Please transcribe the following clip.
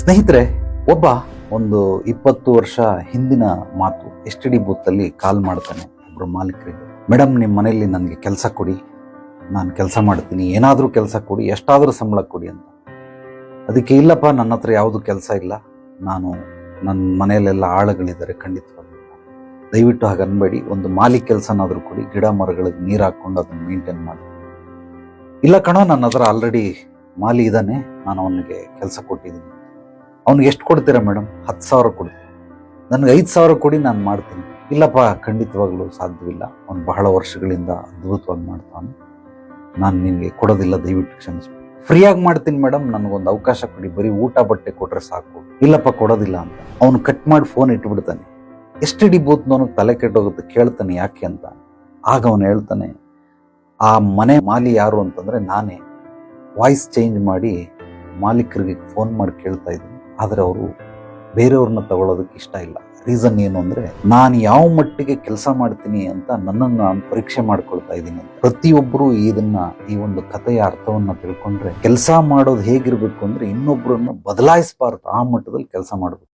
ಸ್ನೇಹಿತರೆ, ಒಬ್ಬ ಒಂದು ಇಪ್ಪತ್ತು ವರ್ಷ ಹಿಂದಿನ ಮಾತು ಎಸ್ ಡಿ ಬೂತಲ್ಲಿ ಕಾಲ್ ಮಾಡ್ತಾನೆ ಒಬ್ಬರು ಮಾಲೀಕರಿಗೆ. ಮೇಡಮ್ ನಿಮ್ಮ ಮನೆಯಲ್ಲಿ ನನಗೆ ಕೆಲಸ ಕೊಡಿ. ನಾನು ಕೆಲಸ ಮಾಡ್ತೀನಿ. ಏನಾದರೂ ಕೆಲಸ ಕೊಡಿ. ಎಷ್ಟಾದರೂ ಸಂಬಳ ಕೊಡಿ ಅಂತ. ಅದಕ್ಕೆ ಇಲ್ಲಪ್ಪ, ನನ್ನ ಹತ್ರ ಯಾವುದು ಕೆಲಸ ಇಲ್ಲ. ನಾನು ನನ್ನ ಮನೆಯಲ್ಲೆಲ್ಲ ಆಳುಗಳಿದ್ದಾರೆ ಖಂಡಿತವಾಗಿ ದಯವಿಟ್ಟು ಹಾಗೆ ಅನ್ಬೇಡಿ. ಒಂದು ಮಾಲಿ ಕೆಲಸನಾದರೂ ಕೊಡಿ. ಗಿಡ ಮರಗಳಿಗೆ ನೀರು ಹಾಕ್ಕೊಂಡು ಅದನ್ನು ಮೇಂಟೈನ್ ಮಾಡಿ ಇಲ್ಲ ಕಣೋ, ನನ್ನ ಹತ್ರ ಆಲ್ರೆಡಿ ಮಾಲಿ ಇದ್ದಾನೆ. ನಾನು ಅವನಿಗೆ ಕೆಲಸ ಕೊಟ್ಟಿದ್ದೀನಿ. ಅವ್ನಿಗೆ ಎಷ್ಟು ಕೊಡ್ತೀರಾ ಮೇಡಮ್? ಹತ್ತು ಸಾವಿರ ಕೊಡಿ. ನನಗೆ ಐದು ಸಾವಿರ ಕೊಡಿ, ನಾನು ಮಾಡ್ತೀನಿ. ಇಲ್ಲಪ್ಪ, ಖಂಡಿತವಾಗ್ಲೂ ಸಾಧ್ಯವಿಲ್ಲ. ಅವ್ನು ಬಹಳ ವರ್ಷಗಳಿಂದ ಅದ್ಭುತವಾಗಿ ಮಾಡ್ತಾನೆ. ನಾನು ನಿನಗೆ ಕೊಡೋದಿಲ್ಲ, ದಯವಿಟ್ಟು ಕ್ಷಮಿಸಿ. ಫ್ರೀಯಾಗಿ ಮಾಡ್ತೀನಿ ಮೇಡಮ್, ನನಗೊಂದು ಅವಕಾಶ ಕೊಡಿ. ಬರೀ ಊಟ, ಬಟ್ಟೆ ಕೊಟ್ರೆ ಸಾಕು. ಇಲ್ಲಪ್ಪ, ಕೊಡೋದಿಲ್ಲ ಅಂತ. ಅವನು ಕಟ್ ಮಾಡಿ ಫೋನ್ ಇಟ್ಬಿಡ್ತಾನೆ. ಎಷ್ಟು ಹಿಡಿಬೋದು ನನಗೆ ತಲೆ ಕೆಟ್ಟೋಗುತ್ತೆ ಕೇಳ್ತಾನೆ ಯಾಕೆ ಅಂತ. ಆಗ ಅವನು ಹೇಳ್ತಾನೆ, ಆ ಮನೆ ಮಾಲಿ ಯಾರು ಅಂತಂದರೆ ನಾನೇ. ವಾಯ್ಸ್ ಚೇಂಜ್ ಮಾಡಿ ಮಾಲೀಕರಿಗೆ ಫೋನ್ ಮಾಡಿ ಕೇಳ್ತಾ ಆದರೆ ಅವರು ಬೇರೆಯವ್ರನ್ನ ತಗೊಳ್ಳೋದಕ್ಕೆ ಇಷ್ಟ ಇಲ್ಲ. ರೀಸನ್ ಏನು ಅಂದ್ರೆ, ನಾನು ಯಾವ ಮಟ್ಟಿಗೆ ಕೆಲಸ ಮಾಡ್ತೀನಿ ಅಂತ ನನ್ನನ್ನು ನಾನು ಪರೀಕ್ಷೆ ಮಾಡ್ಕೊಳ್ತಾ ಇದ್ದೀನಿ. ಪ್ರತಿಯೊಬ್ಬರು ಇದನ್ನ, ಈ ಒಂದು ಕಥೆಯ ಅರ್ಥವನ್ನ ತಿಳ್ಕೊಂಡ್ರೆ ಕೆಲಸ ಮಾಡೋದು ಹೇಗಿರಬೇಕು ಅಂದ್ರೆ ಇನ್ನೊಬ್ಬರನ್ನು ಬದಲಾಯಿಸಬಾರ್ದು. ಆ ಮಟ್ಟದಲ್ಲಿ ಕೆಲಸ ಮಾಡಬೇಕು.